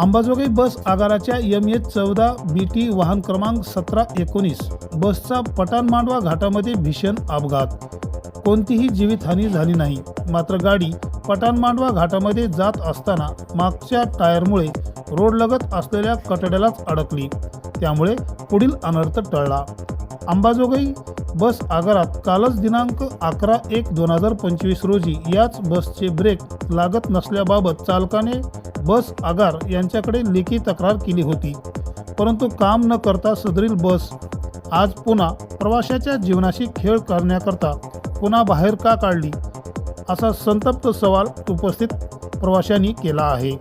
Ambajogai bus आगाराच्या M H चौदा B T वाहन क्रमांक सतरा एकोणीस बसचा पठाणमांडवा घाटामध्ये भीषण अपघात. कोणतीही जीवितहानी झाली नाही. मात्र गाडी पठाणमांडवा घाटामध्ये जात असताना मागच्या टायरमुळे रोडलगत असलेल्या कटड्यालाच अडकली. त्यामुळे पुढील अनर्थ टळला. अंबाजोगाई बस आगारात कालच दिनांक अकरा एक दोन हजार पंचवीस रोजी याच बसचे ब्रेक लागत नसल्याबाबत चालकाने बस आगार यांच्याकडे लेखी तक्रार केली होती. परंतु काम न करता सदरील बस आज पुन्हा प्रवाशाच्या जीवनाशी खेळ करण्याकरता पुन्हा बाहेर का काढली? असा संतप्त सवाल उपस्थित प्रवाशांनी केला आहे.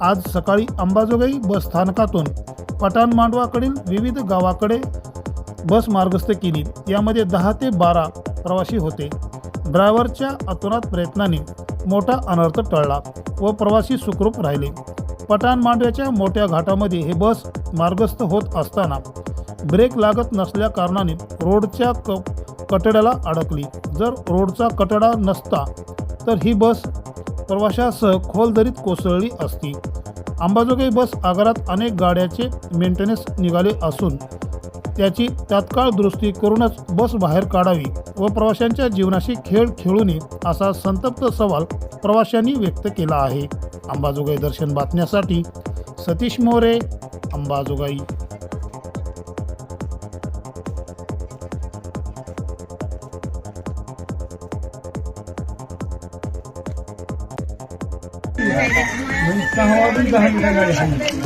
आज सकाळी अंबाजोगाई बस स्थानकातून पठाण मांडवाकडील विविध गावाकडे बस मार्गस्थ केली. यामध्ये दहा ते बारा प्रवासी होते. ड्रायव्हरच्या अतोनात प्रयत्नाने मोठा अनर्थ टळला व प्रवासी सुखरूप राहिले. पठाण मांडव्याच्या मोठ्या घाटामध्ये हे बस मार्गस्थ होत असताना ब्रेक लागत नसल्या कारणाने रोडच्या क कटड्याला अडकली. जर रोडचा कटडा नसता तर ही बस प्रवाशासह खोल दरीत कोसळली असती. अंबाजोगाई बस आगारात अनेक गाड्याचे मेंटेनन्स निघाले असून त्याची तात्काळ दुरुस्ती करूनच बस बाहेर काढावी व प्रवाशांच्या जीवनाशी खेळ खेळू नये असा संतप्त सवाल प्रवाशांनी व्यक्त केला आहे. अंबाजोगाई दर्शन बातम्यासाठी सतीश मोरे अंबाजोगाई सहा वाजून दहा मिनिटं गाडी आहे.